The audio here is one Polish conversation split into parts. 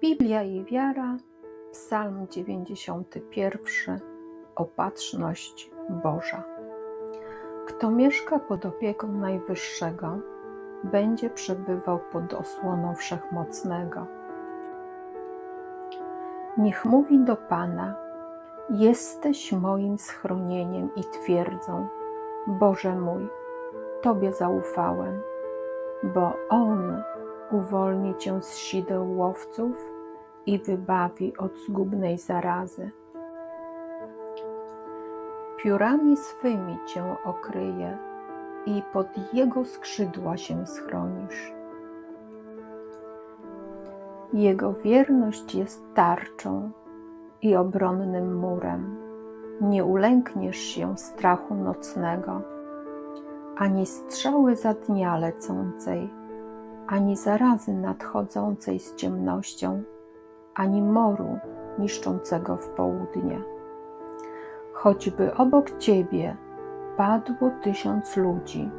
Biblia i wiara, Psalm 91. Opatrzność Boża. Kto mieszka pod opieką Najwyższego, będzie przebywał pod osłoną Wszechmocnego. Niech mówi do Pana: Jesteś moim schronieniem i twierdzą, Boże mój, Tobie zaufałem, bo On uwolni Cię z sideł łowców i wybawi od zgubnej zarazy. Piórami swymi Cię okryje i pod Jego skrzydła się schronisz. Jego wierność jest tarczą i obronnym murem. Nie ulękniesz się strachu nocnego, ani strzały za dnia lecącej, ani zarazy nadchodzącej z ciemnością, ani moru niszczącego w południe. Choćby obok ciebie padło tysiąc ludzi,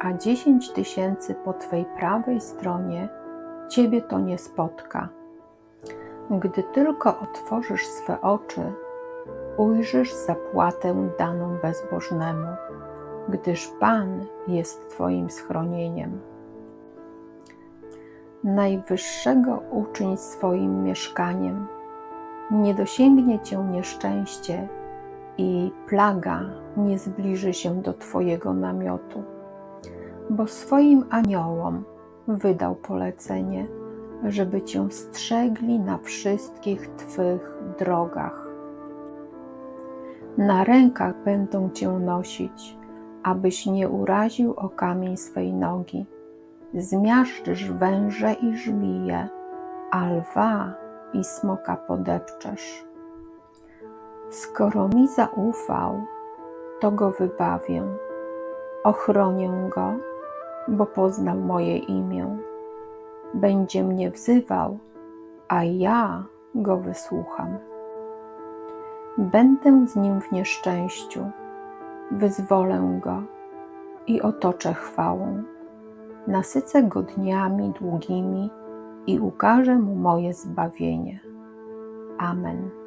a dziesięć tysięcy po twej prawej stronie, ciebie to nie spotka. Gdy tylko otworzysz swe oczy, ujrzysz zapłatę daną bezbożnemu, gdyż Pan jest Twoim schronieniem. Najwyższego uczyń swoim mieszkaniem, nie dosięgnie Cię nieszczęście i plaga nie zbliży się do Twojego namiotu, bo swoim aniołom wydał polecenie, żeby Cię strzegli na wszystkich Twych drogach. Na rękach będą Cię nosić, abyś nie uraził o kamień swej nogi. Zmiażdżysz węże i żmije, a lwa i smoka podepczesz. Skoro mi zaufał, to go wybawię, ochronię go, bo poznał moje imię. Będzie mnie wzywał, a ja go wysłucham. Będę z nim w nieszczęściu, wyzwolę go i otoczę chwałą. Nasycę go dniami długimi i ukażę mu moje zbawienie. Amen.